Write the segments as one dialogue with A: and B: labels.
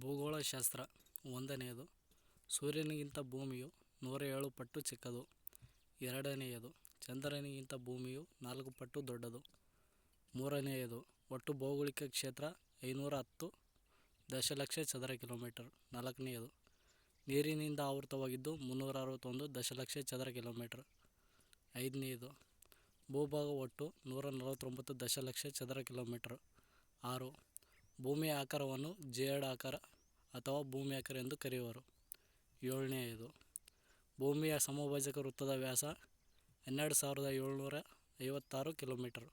A: ಭೂಗೋಳಶಾಸ್ತ್ರ. ಒಂದನೆಯದು, ಸೂರ್ಯನಿಗಿಂತ ಭೂಮಿಯು ನೂರ ಏಳು ಪಟ್ಟು ಚಿಕ್ಕದು. ಎರಡನೆಯದು, ಚಂದ್ರನಿಗಿಂತ ಭೂಮಿಯು ನಾಲ್ಕು ಪಟ್ಟು ದೊಡ್ಡದು. ಮೂರನೆಯದು, ಒಟ್ಟು ಭೌಗೋಳಿಕ ಕ್ಷೇತ್ರ ಐನೂರ ಹತ್ತು ದಶಲಕ್ಷ ಚದರ ಕಿಲೋಮೀಟರ್. ನಾಲ್ಕನೆಯದು, ನೀರಿನಿಂದ ಆವೃತವಾಗಿದ್ದು ಮುನ್ನೂರ ಅರವತ್ತೊಂದು ದಶಲಕ್ಷ ಚದರ ಕಿಲೋಮೀಟರ್. ಐದನೆಯದು, ಭೂಭಾಗ ಒಟ್ಟು ನೂರ ನಲವತ್ತೊಂಬತ್ತು ದಶಲಕ್ಷ ಚದರ ಕಿಲೋಮೀಟರ್. ಆರು ಭೂಮಿಯ ಆಕಾರವನ್ನು ಜೇಡಾಕಾರ ಆಕಾರ ಅಥವಾ ಭೂಮಿ ಆಕಾರ ಎಂದು ಕರೆಯುವರು. ಏಳನೆಯದು ಭೂಮಿಯ ಸಮಭಾಜಕ ವೃತ್ತದ ವ್ಯಾಸ ಹನ್ನೆರಡು ಸಾವಿರದ ಏಳ್ನೂರ ಐವತ್ತಾರು ಕಿಲೋಮೀಟರ್.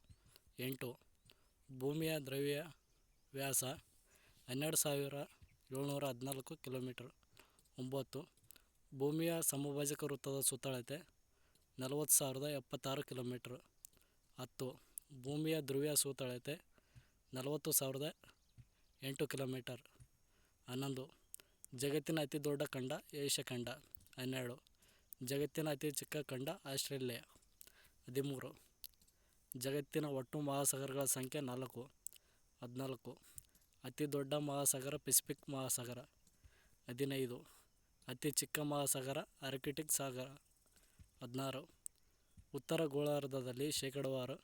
A: ಎಂಟು. ಭೂಮಿಯ ದ್ರವ್ಯ ವ್ಯಾಸ ಹನ್ನೆರಡು ಸಾವಿರ ಏಳ್ನೂರ ಹದಿನಾಲ್ಕು ಕಿಲೋಮೀಟರ್. ಒಂಬತ್ತು. ಭೂಮಿಯ ಸಮಭಾಜಕ ವೃತ್ತದ ಸುತ್ತಳತೆ ನಲವತ್ತು ಸಾವಿರದ ಎಪ್ಪತ್ತಾರು ಕಿಲೋಮೀಟರ್. ಹತ್ತು. ಭೂಮಿಯ ಧ್ರುವೀಯ ಸುತ್ತಳತೆ ನಲವತ್ತು ಸಾವಿರದ ಎಂಟು ಕಿಲೋಮೀಟರ್. ಹನ್ನೊಂದು. ಜಗತ್ತಿನ ಅತಿ ದೊಡ್ಡ ಖಂಡ ಏಷ್ಯಾ ಖಂಡ. ಹನ್ನೆರಡು. ಜಗತ್ತಿನ ಅತಿ ಚಿಕ್ಕ ಖಂಡ ಆಸ್ಟ್ರೇಲಿಯಾ. ಹದಿಮೂರು. ಜಗತ್ತಿನ ಒಟ್ಟು ಮಹಾಸಾಗರಗಳ ಸಂಖ್ಯೆ ನಾಲ್ಕು. ಹದಿನಾಲ್ಕು. ಅತಿ ದೊಡ್ಡ ಮಹಾಸಾಗರ ಪೆಸಿಫಿಕ್ ಮಹಾಸಾಗರ. ಹದಿನೈದು. ಅತಿ ಚಿಕ್ಕ ಮಹಾಸಾಗರ ಆರ್ಕಿಟಿಕ್ ಸಾಗರ. ಹದಿನಾರು. ಉತ್ತರ ಗೋಳಾರ್ಧದಲ್ಲಿ ಶೇಕಡಾವಾರು.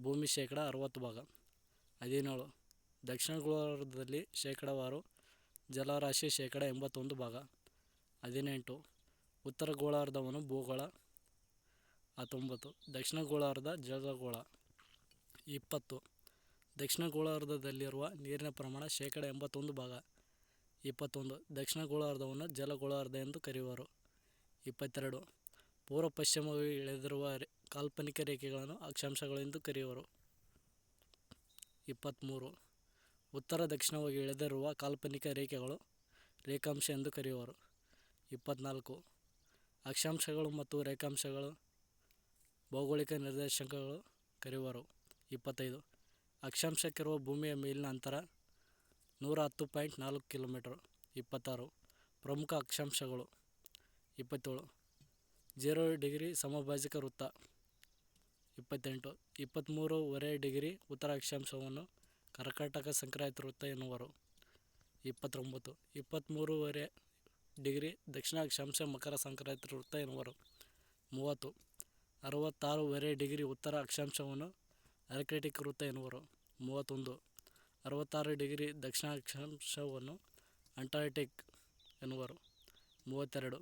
A: ಭೂಮಿ ಶೇಕಡ ಅರವತ್ತು ಭಾಗ. ಹದಿನೇಳು. ದಕ್ಷಿಣ ಗೋಳಾರ್ಧದಲ್ಲಿ ಶೇಕಡಾವಾರು, ಜಲರಾಶಿ ಶೇಕಡ ಎಂಬತ್ತೊಂದು ಭಾಗ, ಹದಿನೆಂಟು, ಉತ್ತರ ಗೋಳಾರ್ಧವನ್ನು ಭೂಗೋಳ ಹತ್ತೊಂಬತ್ತು, ದಕ್ಷಿಣ ಗೋಳಾರ್ಧ ಜಲಗೋಳ ಇಪ್ಪತ್ತು, ದಕ್ಷಿಣ ಗೋಳಾರ್ಧದಲ್ಲಿರುವ ನೀರಿನ ಪ್ರಮಾಣ ಶೇಕಡ ಎಂಬತ್ತೊಂದು ಭಾಗ ಇಪ್ಪತ್ತೊಂದು, ದಕ್ಷಿಣ ಗೋಳಾರ್ಧವನ್ನು ಜಲಗೋಳಾರ್ಧ ಎಂದು ಕರೆಯುವರು ಇಪ್ಪತ್ತೆರಡು, ಪೂರ್ವ ಪಶ್ಚಿಮವಾಗಿ ಎಳೆದಿರುವ ಕಾಲ್ಪನಿಕ ರೇಖೆಗಳನ್ನು ಅಕ್ಷಾಂಶಗಳು ಎಂದು ಕರೆಯುವರು ಇಪ್ಪತ್ತ್ಮೂರು ಉತ್ತರ ದಕ್ಷಿಣವಾಗಿ ಎಳೆದಿರುವ ಕಾಲ್ಪನಿಕ ರೇಖೆಗಳು ರೇಖಾಂಶ ಎಂದು ಕರೆಯುವರು. ಇಪ್ಪತ್ತ್ನಾಲ್ಕು ಅಕ್ಷಾಂಶಗಳು ಮತ್ತು ರೇಖಾಂಶಗಳು ಭೌಗೋಳಿಕ ನಿರ್ದೇಶಾಂಕಗಳು ಕರೆಯುವರು. ಇಪ್ಪತ್ತೈದು. ಅಕ್ಷಾಂಶಕ್ಕಿರುವ ಭೂಮಿಯ ಮೇಲಿನ ಅಂತರ ನೂರ ಹತ್ತು ಪಾಯಿಂಟ್ ನಾಲ್ಕು ಕಿಲೋಮೀಟರ್. ಇಪ್ಪತ್ತಾರು. ಪ್ರಮುಖ ಅಕ್ಷಾಂಶಗಳು. ಇಪ್ಪತ್ತೇಳು. ಜೀರೋ ಡಿಗ್ರಿ ಸಮಭಾಜಕ ವೃತ್ತ. ಇಪ್ಪತ್ತೆಂಟು. ಇಪ್ಪತ್ತ್ಮೂರುವರೆ ಡಿಗ್ರಿ ಉತ್ತರ ಅಕ್ಷಾಂಶವನ್ನು ಕರ್ಕಾಟಕ ಸಂಕ್ರಾಂತಿ ವೃತ್ತ ಎನ್ನುವರು. ಇಪ್ಪತ್ತೊಂಬತ್ತು ಇಪ್ಪತ್ತ್ಮೂರುವರೆ ಡಿಗ್ರಿ ದಕ್ಷಿಣ ಅಕ್ಷಾಂಶ ಮಕರ ಸಂಕ್ರಾಂತಿ ವೃತ್ತ ಎನ್ನುವರು. ಮೂವತ್ತು, ಅರವತ್ತಾರೂವರೆ ಡಿಗ್ರಿ ಉತ್ತರ ಅಕ್ಷಾಂಶವನ್ನು ಆರ್ಕಿಟಿಕ್ ವೃತ್ತ ಎನ್ನುವರು. ಮೂವತ್ತೊಂದು, ಅರವತ್ತಾರು ಡಿಗ್ರಿ ದಕ್ಷಿಣ ಅಕ್ಷಾಂಶವನ್ನು ಅಂಟಾರ್ಟಿಕ್ ಎನ್ನುವರು. ಮೂವತ್ತೆರಡು,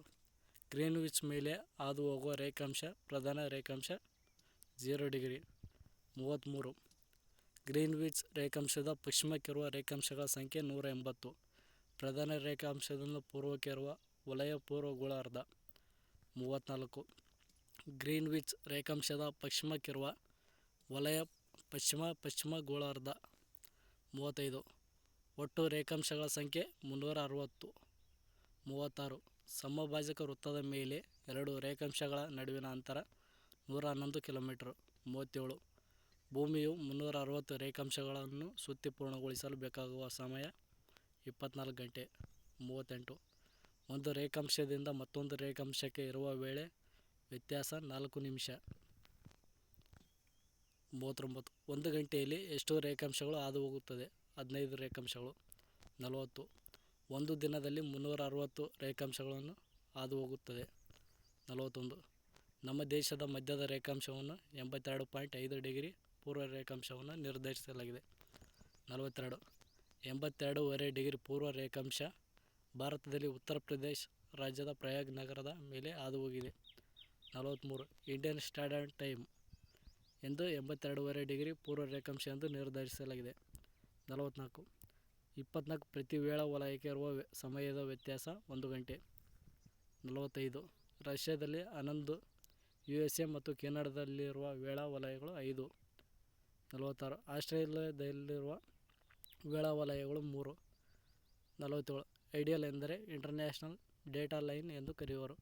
A: ಗ್ರೀನ್ವಿಚ್ ಮೇಲೆ ಹಾದು ಹೋಗುವ ರೇಖಾಂಶ, ಪ್ರಧಾನ ರೇಖಾಂಶ ಝೀರೋ ಡಿಗ್ರಿ. ಮೂವತ್ತ್ಮೂರು ಗ್ರೀನ್ವಿಚ್ ರೇಖಾಂಶದ ಪಶ್ಚಿಮಕ್ಕಿರುವ ರೇಖಾಂಶಗಳ ಸಂಖ್ಯೆ ನೂರ ಎಂಬತ್ತು. ಪ್ರಧಾನ ರೇಖಾಂಶದಿಂದ ಪೂರ್ವಕ್ಕೆ ಇರುವ ವಲಯ ಪೂರ್ವ ಗೋಳಾರ್ಧ ಮೂವತ್ತ್ನಾಲ್ಕು. ಗ್ರೀನ್ವಿಚ್ ರೇಖಾಂಶದ ಪಶ್ಚಿಮಕ್ಕಿರುವ ವಲಯ ಪಶ್ಚಿಮ ಪಶ್ಚಿಮ ಗೋಳಾರ್ಧ ಮೂವತ್ತೈದು. ಒಟ್ಟು ರೇಖಾಂಶಗಳ ಸಂಖ್ಯೆ ಮುನ್ನೂರ ಅರವತ್ತು. ಮೂವತ್ತಾರು. ಸಮಭಾಜಕ ವೃತ್ತದ ಮೇಲೆ ಎರಡು ರೇಖಾಂಶಗಳ ನಡುವಿನ ಅಂತರ ನೂರ ಹನ್ನೊಂದು ಕಿಲೋಮೀಟರ್. ಮೂವತ್ತೇಳು. ಭೂಮಿಯು ಮುನ್ನೂರ ಅರವತ್ತು ರೇಖಾಂಶಗಳನ್ನು ಸುತ್ತಿ ಪೂರ್ಣಗೊಳಿಸಲು ಬೇಕಾಗುವ ಸಮಯ ಇಪ್ಪತ್ತ್ನಾಲ್ಕು ಗಂಟೆ ಮೂವತ್ತೆಂಟು. ಒಂದು ರೇಖಾಂಶದಿಂದ ಮತ್ತೊಂದು ರೇಖಾಂಶಕ್ಕೆ ಇರುವ ವೇಳೆ ವ್ಯತ್ಯಾಸ ನಾಲ್ಕು ನಿಮಿಷ. ಮೂವತ್ತೊಂಬತ್ತು. ಒಂದು ಗಂಟೆಯಲ್ಲಿ ಎಷ್ಟು ರೇಖಾಂಶಗಳು ಹಾದು ಹೋಗುತ್ತದೆ ಹದಿನೈದು ರೇಖಾಂಶಗಳು. ನಲವತ್ತು. ಒಂದು ದಿನದಲ್ಲಿ ಮುನ್ನೂರ ಅರವತ್ತು ರೇಖಾಂಶಗಳನ್ನು ಹಾದು ಹೋಗುತ್ತದೆ ನಲವತ್ತೊಂದು. ನಮ್ಮ ದೇಶದ ಮಧ್ಯದ ರೇಖಾಂಶವನ್ನು ಎಂಬತ್ತೆರಡು ಪಾಯಿಂಟ್ ಐದು ಡಿಗ್ರಿ ಪೂರ್ವ ರೇಖಾಂಶವನ್ನು ನಿರ್ಧರಿಸಲಾಗಿದೆ. ನಲವತ್ತೆರಡು. ಎಂಬತ್ತೆರಡೂವರೆ ಡಿಗ್ರಿ ಪೂರ್ವ ರೇಖಾಂಶ ಭಾರತದಲ್ಲಿ ಉತ್ತರ ಪ್ರದೇಶ್ ರಾಜ್ಯದ ಪ್ರಯಾಗ್ ನಗರದ ಮೇಲೆ ಹಾದುಹೋಗಿದೆ. ನಲವತ್ತ್ಮೂರು ಇಂಡಿಯನ್ ಸ್ಟ್ಯಾಂಡರ್ಡ್ ಟೈಮ್ ಎಂದು ಎಂಬತ್ತೆರಡೂವರೆ ಡಿಗ್ರಿ ಪೂರ್ವ ರೇಖಾಂಶ ಎಂದು ನಿರ್ಧರಿಸಲಾಗಿದೆ. ನಲವತ್ತ್ನಾಲ್ಕು ಇಪ್ಪತ್ನಾಲ್ಕು ಪ್ರತಿ ವೇಳಾ ವಲಯಕ್ಕೆ ಇರುವ ಸಮಯದ ವ್ಯತ್ಯಾಸ ಒಂದು ಗಂಟೆ. ನಲವತ್ತೈದು. ರಷ್ಯಾದಲ್ಲಿ ಹನ್ನೊಂದು ಯು ಎಸ್ ಎ ಮತ್ತು ಕೆನಡಾದಲ್ಲಿರುವ ವೇಳಾ ವಲಯಗಳು ಐದು. ನಲವತ್ತಾರು. ಆಸ್ಟ್ರೇಲಿಯಾದಲ್ಲಿರುವ ವೇಳಾ ವಲಯಗಳು ಮೂರು. ನಲವತ್ತೇಳು. ಐಡಿಯಲ್ ಎಂದರೆ ಇಂಟರ್ನ್ಯಾಷನಲ್ ಡೇಟಾ ಲೈನ್ ಎಂದು ಕರೆಯುವರು.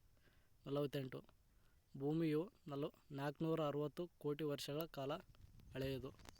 A: ನಲವತ್ತೆಂಟು. ಭೂಮಿಯು ನಲ ನಾಲ್ಕುನೂರ ಅರವತ್ತು ಕೋಟಿ ವರ್ಷಗಳ ಕಾಲ ಹಳೆಯದು.